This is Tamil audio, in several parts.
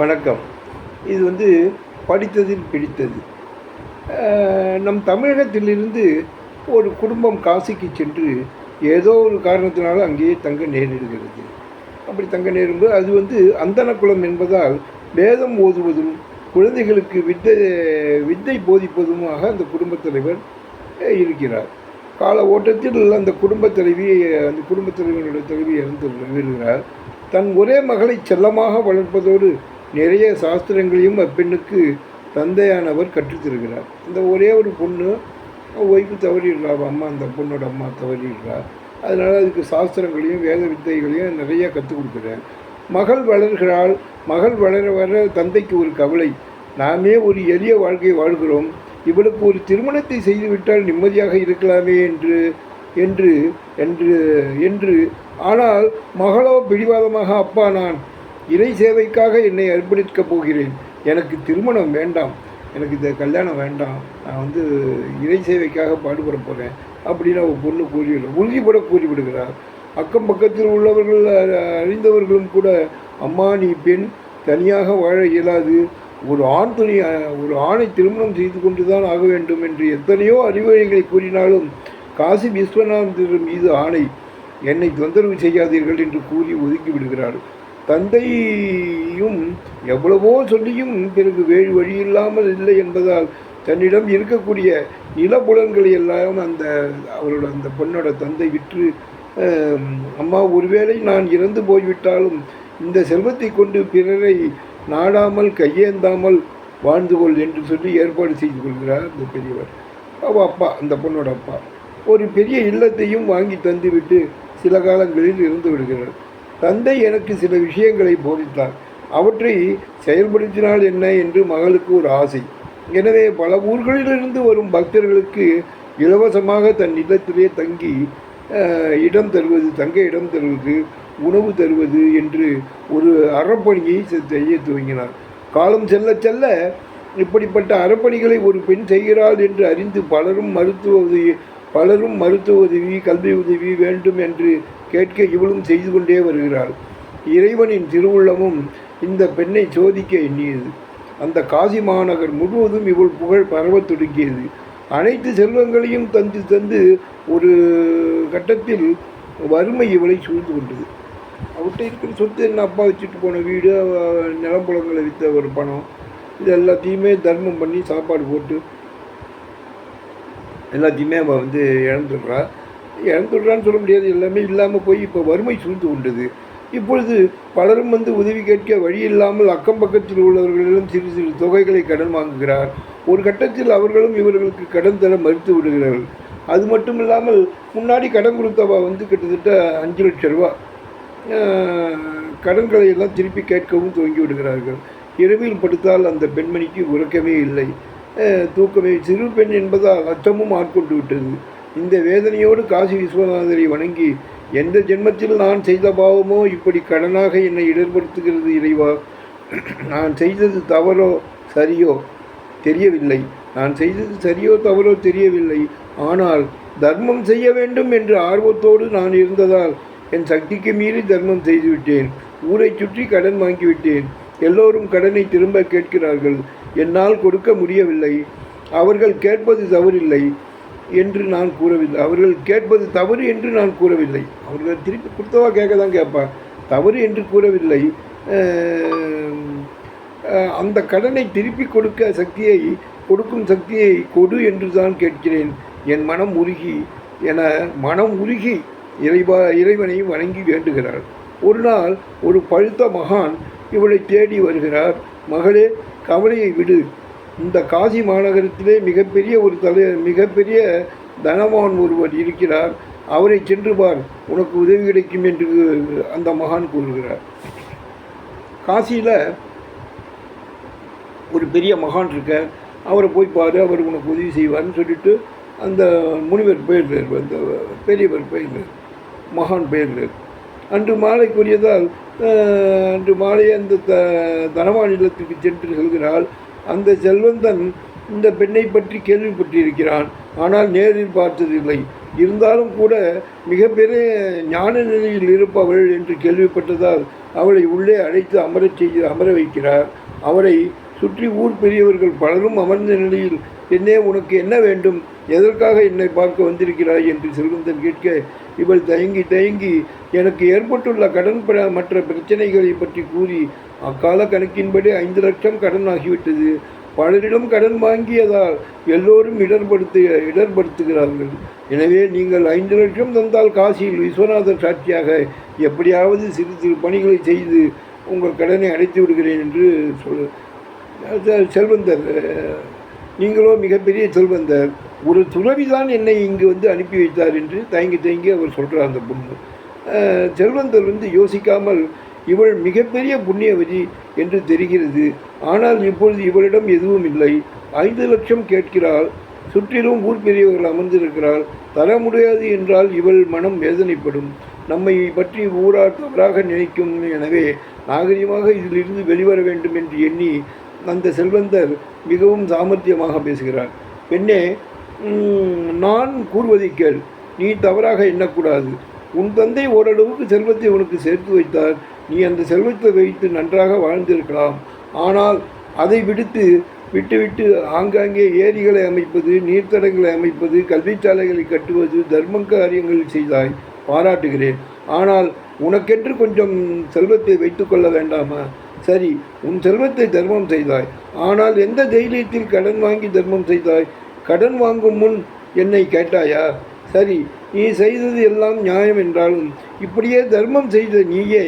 வணக்கம். இது வந்து படித்ததில் பிடித்தது. நம் தமிழகத்திலிருந்து ஒரு குடும்பம் காசிக்கு சென்று ஏதோ ஒரு காரணத்தினால அங்கேயே தங்க நேரிடுகிறது. அப்படி தங்க நேரும்போது அது வந்து அந்தனக்குளம் என்பதால் வேதம் ஓதுவதும் குழந்தைகளுக்கு வித்தை வித்தை போதிப்பதுமாக அந்த குடும்பத் தலைவர் இருக்கிறார். கால ஓட்டத்தில் அந்த குடும்பத் தலைவி அந்த குடும்பத் தலைவனுடைய தலைவி இறந்து வருகிறார் தன் ஒரே மகளை செல்லமாக வளர்ப்பதோடு நிறைய சாஸ்திரங்களையும் அப்பெண்ணுக்கு தந்தையானவர் கற்றுத்தருகிறார். இந்த ஒரே ஒரு பொண்ணு ஒய்ஃபு தவறிடுறா அம்மா அந்த பொண்ணோட அம்மா தவறிடுறா அதனால் அதுக்கு சாஸ்திரங்களையும் வேத வித்தைகளையும் நிறைய கற்றுக் கொடுக்குறார். மகள் வளர்கிறாள் மகள் வளர வர தந்தைக்கு ஒரு கவலை நாமே ஒரு எளிய வாழ்க்கை வாழ்கிறோம். இவளுக்கு ஒரு திருமணத்தை செய்துவிட்டால் நிம்மதியாக இருக்கலாமே என்று என்று என்று என்று. ஆனால் மகளோ பிடிவாதமாக அப்பா நான் இறை சேவைக்காக என்னை அர்ப்பணிக்கப் போகிறேன். எனக்கு திருமணம் வேண்டாம். எனக்கு இந்த கல்யாணம் வேண்டாம். நான் வந்து இறை சேவைக்காக பாடுபட போகிறேன் அப்படின்னு அவள் பொண்ணு கூறிவிடும் உறுதிபட கூறிவிடுகிறார். அக்கம் பக்கத்தில் உள்ளவர்கள் அறிந்தவர்களும் கூட அம்மா நீ பெண் தனியாக வாழ இயலாது. ஒரு ஆண் துணி ஒரு ஆணை திருமணம் செய்து கொண்டு தான் ஆக வேண்டும் என்று எத்தனையோ அறிவுரைகளை கூறினாலும் காசி விஸ்வநாதர் மீது ஆணை என்னை தொந்தரவு செய்யாதீர்கள் என்று கூறி ஒதுக்கி விடுகிறார் தந்தையும் எவ்வளவோ சொல்லியும் பிறகு வேறு வழி இல்லாமல் இல்லை என்பதால் தன்னிடம் இருக்கக்கூடிய நிலப்புலன்களை எல்லாம் அந்த அவரோட அந்த பொண்ணோட தந்தை விற்று அம்மா ஒருவேளை நான் இறந்து போய்விட்டாலும் இந்த செல்வத்தை கொண்டு பிறரை நாடாமல் கையேந்தாமல் வாழ்ந்து கொள் என்று சொல்லி ஏற்பாடு செய்து கொள்கிறார் அந்த பெரியவர். அவ அப்பா அந்த பொண்ணோட அப்பா. ஒரு பெரிய இல்லத்தையும் வாங்கி தந்துவிட்டு சில காலங்களில் இருந்து விடுகிறார். தந்தை எனக்கு சில விஷயங்களை போதித்தார். அவற்றை செயல்படுத்தினால் என்ன என்று மகளுக்கு ஒரு ஆசை. எனவே பல ஊர்களிலிருந்து வரும் பக்தர்களுக்கு இலவசமாக தன் இல்லத்திலே தங்கி இடம் தருவது தங்க இடம் தருவது உணவு தருவது என்று ஒரு அறப்பணியை செ- செய்ய துவங்கினார். காலம் செல்ல செல்ல இப்படிப்பட்ட அறப்பணிகளை ஒரு பெண் செய்கிறாள் என்று அறிந்து பலரும் மருத்துவ உதவி பலரும் மருத்துவ உதவி கல்வி உதவி வேண்டும் என்று கேட்க இவளும் செய்து கொண்டே வருகிறாள். இறைவனின் திருவுள்ளமும் இந்த பெண்ணை சோதிக்க எண்ணியது. அந்த காசி மாநகர் முழுவதும் இவள் புகழ் பரவத் தொடங்கியது. அனைத்து செல்வங்களையும் தந்து தந்து ஒரு கட்டத்தில் வறுமை இவளை சூழ்ந்து கொண்டது. அவர்கிட்ட இருக்கிற சொத்து என்ன அப்பா வச்சுட்டு போன வீடு நிலம்புலங்களை விற்ற ஒரு பணம் இது எல்லாத்தையுமே தர்மம் பண்ணி சாப்பாடு போட்டு எல்லாத்தையுமே அவள் வந்து இழந்துடுறா. இழந்துடுறான்னு சொல்ல முடியாது எல்லாமே இல்லாமல் போய் இப்போ வறுமை சூழ்ந்து கொண்டது. இப்பொழுது பலரும் வந்து உதவி கேட்க வழி இல்லாமல் அக்கம் பக்கத்தில் உள்ளவர்களிடம் சிறு சிறு தொகைகளை கடன் வாங்குகிறார். ஒரு கட்டத்தில் அவர்களும் இவர்களுக்கு கடன் தர மறுத்து விடுகிறார்கள். அது மட்டும் இல்லாமல் முன்னாடி கடன் கொடுத்தவா வந்து கிட்டத்தட்ட அஞ்சு லட்ச ரூபா கடன்களை எல்லாம் திருப்பி கேட்கவும் துவங்கி விடுகிறார்கள். இரவில் படுத்தால் அந்த பெண்மணிக்கு உறக்கமே இல்லை. தூக்கமே சிறு பெண் என்பதால் அச்சமும் ஆட்கொண்டு விட்டது. இந்த வேதனையோடு காசி விஸ்வநாதரை வணங்கி எந்த ஜென்மத்தில் நான் செய்த பாவமோ இப்படி கடனாக என்னை இடர்படுத்துகிறது இறைவா? நான் செய்தது தவறோ சரியோ? தெரியவில்லை. நான் செய்தது சரியோ தவறோ தெரியவில்லை. ஆனால் தர்மம் செய்ய வேண்டும் என்று ஆர்வத்தோடு நான் இருந்ததால் என் சக்திக்கு மீறி தர்மம் செய்துவிட்டேன். ஊரை சுற்றி கடன் வாங்கிவிட்டேன். எல்லோரும் கடனை திரும்ப கேட்கிறார்கள். என்னால் கொடுக்க முடியவில்லை. அவர்கள் கேட்பது தவறில்லை என்று நான் கூறவில்லை. அவர்கள் கேட்பது தவறு என்று நான் கூறவில்லை. அவர்கள் திருப்பி கொடுத்தவா கேட்க தான் கேட்பா. தவறு என்று கூறவில்லை. அந்த கடனை திருப்பி கொடுக்க சக்தியை கொடுக்கும் சக்தியை கொடு என்று தான் கேட்கிறேன். என் மனம் உருகி என மனம் உருகி இறைவா இறைவனை வணங்கி வேண்டுகிறார் ஒரு நாள் ஒரு பழுத்த மகான் இவளை தேடி வருகிறார். மகளே கவலையை விடு. இந்த காசி மாநகரத்திலே மிகப்பெரிய ஒரு தலை மிகப்பெரிய தனவான் ஒருவர் இருக்கிறார். அவரை சென்று பார். உனக்கு உதவி கிடைக்கும் என்று அந்த மகான் கூறுகிறார். காசியில் ஒரு பெரிய மகான் இருக்க அவரை போய் பாரு அவர் உனக்கு உதவி செய்வார்னு சொல்லிட்டு அந்த முனிவர் போயிடுறார் அந்த பெரியவர் போயிடுறார் மகான் போயிடுறார் அன்று மாலைக்குரியதால் இன்று அன்று மாலை அந்த த தனமாநிலத்துக்கு சென்று செல்கிறாள் அந்த செல்வந்தன் இந்த பெண்ணை பற்றி கேள்விப்பட்டிருக்கிறான் ஆனால் நேரில் பார்த்ததில்லை. இருந்தாலும் கூட மிகப்பெரிய ஞான நிலையில் இருப்பவள் என்று கேள்விப்பட்டதால் அவளை உள்ளே அழைத்து அமரச் செய்து அமர வைக்கிறார். அவரை சுற்றி ஊர் பெரியவர்கள் பலரும் அமர்ந்த நிலையில் என்னே உனக்கு என்ன வேண்டும்? எதற்காக என்னை பார்க்க வந்திருக்கிறாய்? என்று செல்வந்தன் கேட்க இவள் தயங்கி தயங்கி எனக்கு ஏற்பட்டுள்ள கடன் ப மற்ற பிரச்சனைகளை பற்றி கூறி அக்கால கணக்கின்படி ஐந்து லட்சம் கடன் ஆகிவிட்டது பலரிடம் கடன் வாங்கியதால் எல்லோரும் இடர்படுத்து இடர்படுத்துகிறார்கள். எனவே நீங்கள் ஐந்து லட்சம் தந்தால் காசியில் விஸ்வநாதர் சாட்சியாக எப்படியாவது சிறு சிறு பணிகளை செய்து உங்கள் கடனை அடைத்து விடுகிறேன் என்று சொல் செல்வந்தர் நீங்களோ மிகப்பெரிய செல்வந்தர் ஒரு துறவிதான் என்னை இங்கு வந்து அனுப்பி வைத்தார் என்று தயங்கி தயங்கி அவர் சொல்கிறார் அந்த பொண்ணு. செல்வந்தர் வந்து யோசிக்காமல் இவள் மிகப்பெரிய புண்ணியவதி என்று தெரிகிறது. ஆனால் இப்பொழுது இவளிடம் எதுவும் இல்லை. ஐந்து லட்சம் கேட்கிறாள். சுற்றிலும் ஊர் பெரியவர்கள் அமர்ந்திருக்கிறாள் தர முடியாது என்றால் இவள் மனம் வேதனைப்படும். நம்மை பற்றி ஊரார் தவறாக நினைக்கும் எனவே நாகரிகமாக இதிலிருந்து வெளிவர வேண்டும் என்று எண்ணி அந்த செல்வந்தர் மிகவும் சாமர்த்தியமாக பேசுகிறார். பெண்ணே நான் கூறுவதை கேள். நீ தவறாக எண்ணக்கூடாது. உன் தந்தை ஓரளவுக்கு செல்வத்தை உனக்கு சேர்த்து வைத்தார். நீ அந்த செல்வத்தை வைத்து நன்றாக வாழ்ந்திருக்கலாம். ஆனால் அதை விடுத்து விட்டுவிட்டு ஆங்காங்கே ஏரிகளை அமைப்பது நீர்த்தடங்களை அமைப்பது கல்விச்சாலைகளை கட்டுவது தர்ம காரியங்கள் செய்தாய் பாராட்டுகிறேன். ஆனால் உனக்கென்று கொஞ்சம் செல்வத்தை வைத்துக்கொள்ள வேண்டாமா? சரி உன் செல்வத்தை தர்மம் செய்தாய். ஆனால் எந்த தைரியத்தில் கடன் வாங்கி தர்மம் செய்தாய்? கடன் வாங்கும் முன் என்னை கேட்டாயா? சரி நீ செய்தது எல்லாம் நியாயம் என்றாலும் இப்படியே தர்மம் செய்த நீயே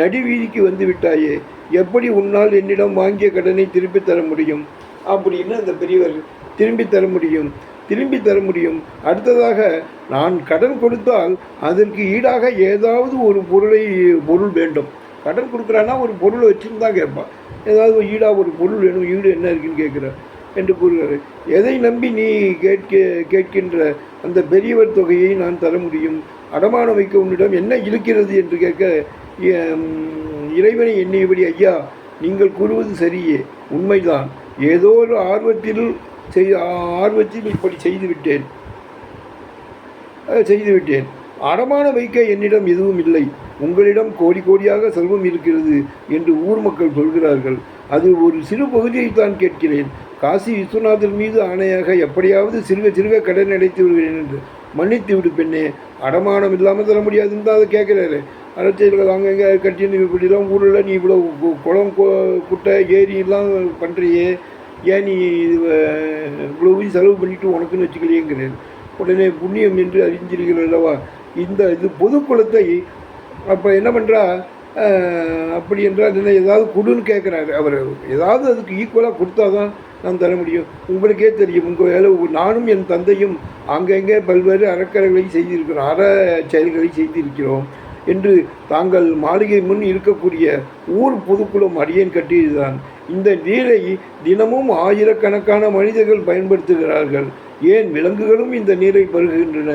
நடுவீதிக்கு வந்து விட்டாயே. எப்படி உன்னால் என்னிடம் வாங்கிய கடனை திருப்பி தர முடியும்? அப்படின்னு அந்த பெரியவர் திரும்பி தர முடியும். திரும்பி தர முடியும். அடுத்ததாக நான் கடன் கொடுத்தால் அதற்கு ஈடாக ஏதாவது ஒரு பொருளை பொருள் வேண்டும். கடன் கொடுக்குறான்னா ஒரு பொருளை வச்சுன்னு தான் கேட்பான். ஏதாவது ஒரு ஈடாக ஒரு பொருள் வேணும் ஈடு என்ன இருக்குன்னு கேட்குறேன் என்று கூறுகிறார். எதை நம்பி நீ கேட்க கேட்கின்ற அந்த பெரியவர் தொகையை நான் தர முடியும்? அடமானம் வைக்க உன்னிடம் என்ன இருக்கிறது என்று கேட்க இறைவனை எண்ணியபடி ஐயா நீங்கள் கூறுவது சரியே உண்மைதான். ஏதோ ஒரு ஆர்வத்தில் செய் ஆர்வத்தில் இப்படி செய்துவிட்டேன் செய்துவிட்டேன் அடமான வைக்க என்னிடம் எதுவும் இல்லை. உங்களிடம் கோடி கோடியாக செல்வம் இருக்கிறது என்று ஊர் மக்கள் சொல்கிறார்கள். அது ஒரு சிறு பகுதியை தான் கேட்கிறேன். காசி விஸ்வநாதர் மீது ஆணையாக எப்படியாவது சிறுக சிறுக கடன் அடைத்து விடுகிறேன் என்று மன்னித்து விடு பெண்ணே. அடமானம் இல்லாமல் தர முடியாதுன்னு தான் அதை கேட்குறாரு. அரசியல்கள் அங்கங்கே கட்டின்னு இப்படிலாம் ஊரில் நீ இவ்வளோ குளம் குட்டை ஏரியெல்லாம் பண்ணுறியே ஏன் நீ இது, இவ்வளோ செலவு பண்ணிவிட்டு உனக்குன்னு வச்சுக்கலையேங்கிறேன். உடனே புண்ணியம் என்று அறிஞ்சிருக்கிறல்லவா அல்லவா இந்த இது பொது அப்போ என்ன பண்ணுறா அப்படி என்றால் என்ன ஏதாவது கொடுன்னு கேட்குறாரு அவர் ஏதாவது அதுக்கு ஈக்குவலாக கொடுத்தா தான் நான் தர முடியும். உங்களுக்கே தெரியும் உங்கள் வேலை நானும் என் தந்தையும் அங்கங்கே பல்வேறு அறக்கறைகளை செய்திருக்கிறோம் அற செயல்களை செய்திருக்கிறோம் என்று தாங்கள் மாளிகை முன் இருக்கக்கூடிய ஊர் பொதுக்குளம் அடியேன் கட்டியதுதான். இந்த நீரை தினமும் ஆயிரக்கணக்கான மனிதர்கள் பயன்படுத்துகிறார்கள். ஏன் விலங்குகளும் இந்த நீரை பருகுகின்றன?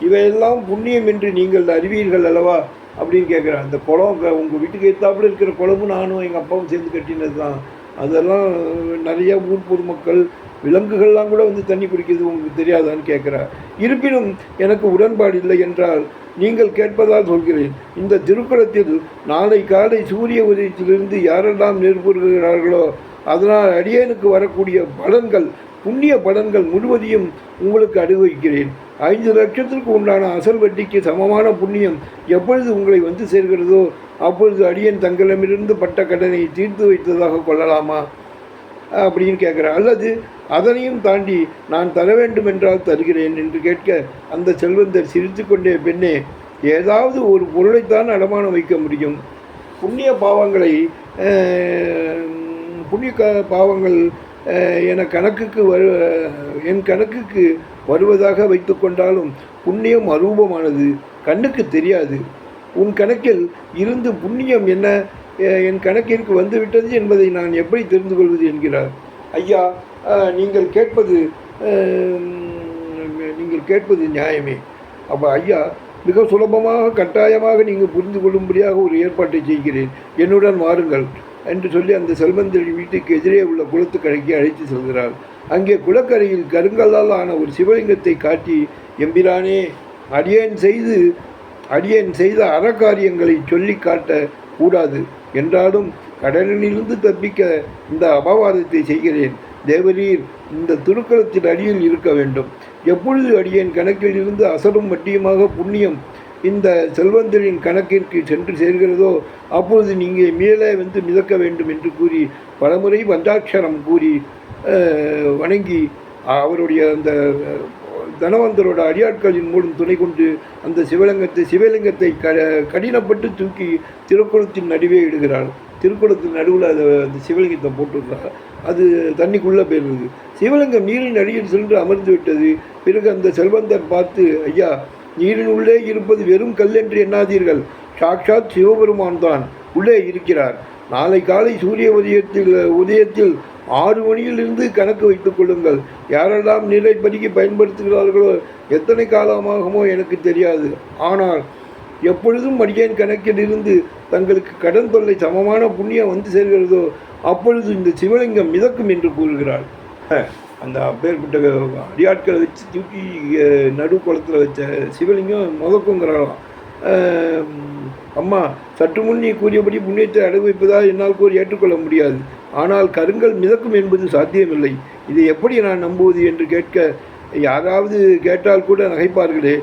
இவையெல்லாம் புண்ணியம் என்று நீங்கள் அறிவீர்கள் அல்லவா? அப்படின்னு கேட்குறேன் அந்த குளம் உங்கள் வீட்டுக்கு எத்தாப்புல இருக்கிற குளமும் நானும் எங்கள் அப்பாவும் சேர்ந்து கட்டினது தான் அதெல்லாம் நிறைய ஊர் பொதுமக்கள் விலங்குகள்லாம் கூட வந்து தண்ணி குடிக்கிறது உங்களுக்கு தெரியாதான்னு கேட்குறார் இருப்பினும் எனக்கு உடன்பாடு இல்லை என்றால் நீங்கள் கேட்பதால் சொல்கிறேன். இந்த திருக்குளத்தில் நாளை காலை சூரிய உதயத்திலிருந்து யாரெல்லாம் நெருப்புகிறார்களோ அதனால் அடியேனுக்கு வரக்கூடிய பலன்கள் புண்ணிய பலன்கள் முழுவதையும் உங்களுக்கு அனுபவிக்கிறேன் ஐந்து லட்சத்திற்கு உண்டான அசல் வட்டிக்கு சமமான புண்ணியம் எப்பொழுது உங்களை வந்து சேர்கிறதோ அப்பொழுது அடியன் தங்களிடமிருந்து பட்ட கடனை தீர்த்து வைத்ததாக கொள்ளலாமா? அப்படின்னு கேட்குறேன் அல்லது அதனையும் தாண்டி நான் தர வேண்டும் என்றால் தருகிறேன் என்று கேட்க அந்த செல்வந்தர் சிரித்துக்கொண்டே பெண்ணே ஏதாவது ஒரு பொருளைத்தான் அடமானம் வைக்க முடியும். புண்ணிய பாவங்களை புண்ணிய க பாவங்கள் என கணக்குக்கு வரு என் கணக்குக்கு வருவதாக வைத்துக்கொண்டாலும் புண்ணியம் அரூபமானது கண்ணுக்கு தெரியாது. உன் கணக்கில் இருந்து புண்ணியம் என்ன என் கணக்கிற்கு வந்துவிட்டது என்பதை நான் எப்படி தெரிந்து கொள்வது என்கிறார். ஐயா நீங்கள் கேட்பது நீங்கள் கேட்பது நியாயமே. அப்போ ஐயா மிக சுலபமாக கட்டாயமாக நீங்கள் புரிந்து கொள்ளும்படியாக ஒரு ஏற்பாட்டை செய்கிறேன். என்னுடன் வாருங்கள். என்று சொல்லி அந்த செல்வந்தரின் வீட்டுக்கு எதிரே உள்ள குளத்துக்கரைக்கு அழைத்து செல்கிறார் அங்கே குளக்கரையில் கருங்கல்லால் ஆன ஒரு சிவலிங்கத்தை காட்டி எம்பிரானே அடியேன் செய்து அடியேன் செய்த அறக்காரியங்களை சொல்லி காட்ட கூடாது. என்றாலும் கடலிலிருந்து தப்பிக்க இந்த அபவாதத்தை செய்கிறேன். தேவரீர் இந்த துருக்களத்தின் அடியில் இருக்க வேண்டும். எப்பொழுது அடியேன் கணக்கில் இருந்து அசலும் வட்டியுமாக புண்ணியம் இந்த செல்வந்தரின் கணக்கிற்கு சென்று சேர்கிறதோ அப்பொழுது நீங்கள் மேலே வந்து மிதக்க வேண்டும் என்று கூறி பலமுறை வந்தாட்சரம் கூறி அஹ், வணங்கி அவருடைய அந்த தனவந்தரோட அடியாட்களின் மூலம் துணை கொண்டு அந்த சிவலிங்கத்தை சிவலிங்கத்தை க கடினப்பட்டு தூக்கி திருக்குளத்தின் நடுவே இடுகிறாள் திருக்குளத்தின் நடுவில் அதை அந்த சிவலிங்கத்தை போட்டுடுறாங்க அது தண்ணிக்குள்ளே போயிருந்தது. சிவலிங்கம் நீரின் அடியில் சென்று அமர்ந்து விட்டது. பிறகு அந்த செல்வந்தர் பார்த்து ஐயா நீரின் உள்ளே இருப்பது வெறும் கல் என்று எண்ணாதீர்கள். சாட்சாத் சிவபெருமான் தான் உள்ளே இருக்கிறார். நாளை காலை சூரிய உதயத்தில் உதயத்தில் ஆறு மணியிலிருந்து கணக்கு வைத்துக் கொள்ளுங்கள். யாரெல்லாம் நீரை பருகி பயன்படுத்துகிறார்களோ எத்தனை காலமாகுமோ எனக்கு தெரியாது. ஆனால் எப்பொழுதும் அடியேன் கணக்கில் இருந்து தங்களுக்கு கடன் தொல்லை சமமான புண்ணியம் வந்து சேர்கிறதோ அப்பொழுது இந்த சிவலிங்கம் மிதக்கும் என்று கூறுகிறாள். அந்த அப்பேற்பட்ட அடியாட்களை வச்சு தூக்கி நடு குளத்தில் வச்ச சிவலிங்கம் முதக்குங்கிறாளாம் அம்மா சற்று முன் நீ கூறியபடி புண்ணியத்தை அனுபவிப்பதால் என்னால் கூறி ஏற்றுக்கொள்ள முடியாது. ஆனால் கருங்கல் மிதக்கும் என்பது சாத்தியமில்லை. இதை எப்படி நான் நம்புவது என்று கேட்க யாராவது கேட்டால் கூட நகைப்பார்களே.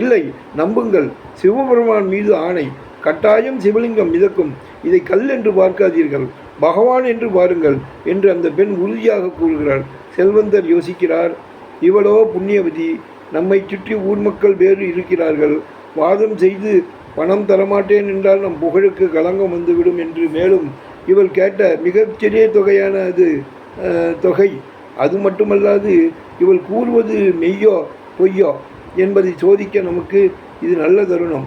இல்லை நம்புங்கள். சிவபெருமான் மீது ஆணை. கட்டாயம் சிவலிங்கம் மிதக்கும். இதை கல் என்று பார்க்காதீர்கள். பகவான் என்று வாருங்கள் என்று அந்த பெண் உறுதியாக கூறுகிறாள். செல்வந்தர் யோசிக்கிறார். இவளோ புண்ணியவதி நம்மை சுற்றி ஊர் மக்கள் வேறு இருக்கிறார்கள். வாதம் செய்து பணம் தரமாட்டேன் என்றால் நம் புகழுக்கு களங்கம் வந்துவிடும் என்று மேலும் இவள் கேட்ட மிகச்சிறிய தொகையான அது தொகை. அது மட்டுமல்லாது இவள் கூறுவது மெய்யோ பொய்யோ என்பதை சோதிக்க நமக்கு இது நல்ல தருணம்.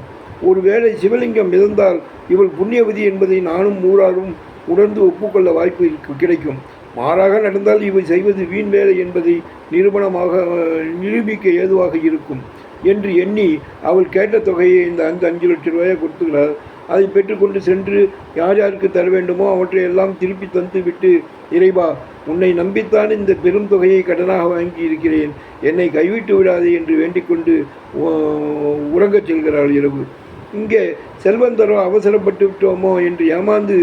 ஒருவேளை சிவலிங்கம் மிதந்தால் இவள் புண்ணியவதி என்பதை நானும் ஊராரும் உணர்ந்து ஒப்புக்கொள்ள வாய்ப்பு கிடைக்கும். மாறாக நடந்தால் இவை செய்வது வீண் வேலை என்பதை நிரூபணமாக நிரூபிக்க ஏதுவாக இருக்கும் என்று எண்ணி அவள் கேட்ட தொகையை இந்த அந்த அஞ்சு லட்சம் ரூபாயை கொடுத்துக்கிறார் அதை பெற்றுக்கொண்டு சென்று யார் யாருக்கு தர வேண்டுமோ அவற்றை எல்லாம் திருப்பி தந்து விட்டு இறைவா உன்னை நம்பித்தான் இந்த பெரும் தொகையை கடனாக வாங்கி இருக்கிறேன் என்னை கைவிட்டு விடாதே என்று வேண்டிக்கொண்டு உறங்கச் செல்கிறாள் இரவு. இங்கே செல்வந்தரோ அவசரப்பட்டு விட்டோமோ என்று ஏமாந்து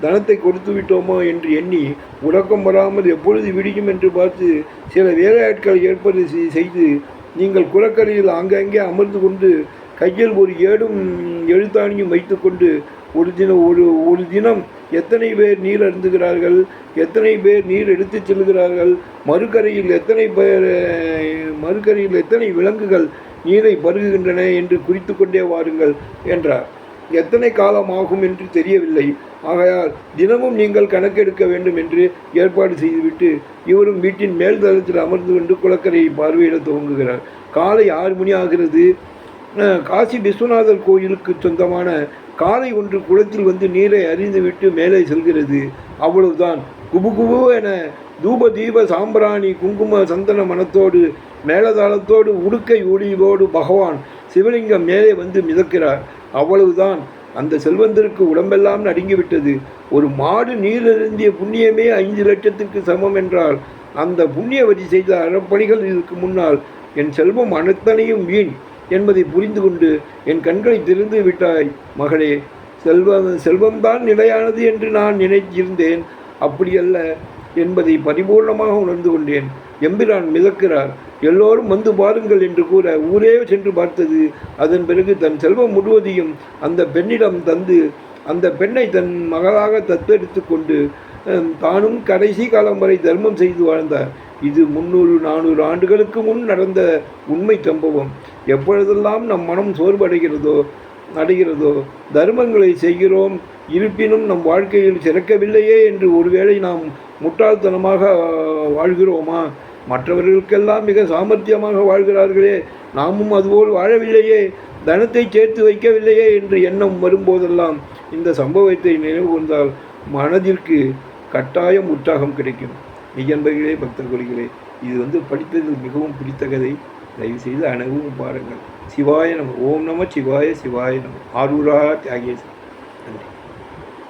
தனத்தை கொடுத்து விட்டோமோ என்று எண்ணி உறக்கம் வராமல் எப்பொழுது விடியும் என்று பார்த்து சில வேலையாட்களை ஏற்பாடு செய்- செய்து நீங்கள் குளக்கரையில் ஆங்காங்கே அமர்ந்து கொண்டு கையில் ஒரு ஏடும் எழுத்தாணியும் வைத்துக்கொண்டு ஒரு தினம் ஒரு ஒரு தினம் எத்தனை பேர் நீர் அருந்துகிறார்கள் எத்தனை பேர் நீர் எடுத்துச் செல்கிறார்கள் மறுக்கரையில் எத்தனை பேர் மறுக்கரையில் எத்தனை விலங்குகள் நீரை பருகுகின்றன என்று குறித்து கொண்டே வாருங்கள் என்றார். எத்தனை காலம் ஆகும் என்று தெரியவில்லை. ஆகையால் தினமும் நீங்கள் கணக்கெடுக்க வேண்டும் என்று ஏற்பாடு செய்துவிட்டு இவரும் வீட்டின் மேல் தளத்தில் அமர்ந்து கொண்டு குளக்கரையை பார்வையிட துவங்குகிறார். காலை ஆறு மணி ஆகிறது. காசி விஸ்வநாதர் கோயிலுக்கு சொந்தமான காலை ஒன்று குளத்தில் வந்து நீரை அறிந்துவிட்டு மேலே செல்கிறது. அவ்வளவுதான். குபு குபு என தூப தீப சாம்பிராணி குங்கும சந்தன மனத்தோடு மேலதாளத்தோடு உடுக்கை ஒளியோடு பகவான் சிவலிங்கம் மேலே வந்து மிதக்கிறார். அவ்வளவுதான். அந்த செல்வந்தருக்கு உடம்பெல்லாம் நடுங்கிவிட்டது. ஒரு மாடு நீர் அருந்திய புண்ணியமே ஐந்து லட்சத்திற்கு சமம் என்றால் அந்த புண்ணிய வரி செய்த அறப்பணிகள் இதற்கு முன்னால் என் செல்வம் அனைத்தனையும் வீண் என்பதை புரிந்து கொண்டு என் கண்களை திறந்து விட்டாய் மகளே. செல்வம் செல்வம்தான் நிலையானது என்று நான் நினைத்திருந்தேன். அப்படியல்ல என்பதை பரிபூர்ணமாக உணர்ந்து கொண்டேன். எம்பிரான் மிதக்கிறார். எல்லோரும் வந்து பாருங்கள் என்று கூற ஊரே சென்று பார்த்தது அதன் பிறகு தன் செல்வம் முழுவதையும் அந்த பெண்ணிடம் தந்து அந்த பெண்ணை தன் மகளாக தத்தெடுத்து கொண்டு தானும் கடைசி காலம் வரை தர்மம் செய்து வாழ்ந்தார் இது முந்நூறு நானூறு ஆண்டுகளுக்கு முன் நடந்த உண்மை சம்பவம் எப்பொழுதெல்லாம் நம் மனம் சோர்வடைகிறதோ அடைகிறதோ தர்மங்களை செய்கிறோம் இருப்பினும் நம் வாழ்க்கையில் சிறக்கவில்லையே என்று ஒருவேளை நாம் முட்டாள்தனமாக வாழ்கிறோமா மற்றவர்களுக்கெல்லாம் மிக சாமர்த்தியமாக வாழ்கிறார்களே நாமும் அதுபோல் வாழவில்லையே தனத்தை சேர்த்து வைக்கவில்லையே என்று எண்ணம் வரும்போதெல்லாம் இந்த சம்பவத்தை நினைவு கொண்டால் மனதிற்கு கட்டாயம் உற்சாகம் கிடைக்கும். மெய்யன்பர்களே பக்தர் கொள்கிறே இது வந்து படித்ததில் மிகவும் பிடித்த கதை தயவு செய்து அனைவரும் பாருங்கள். சிவாய நம ஓம் நம சிவாய சிவாய நம. ஆரூரா தியாகேசன்.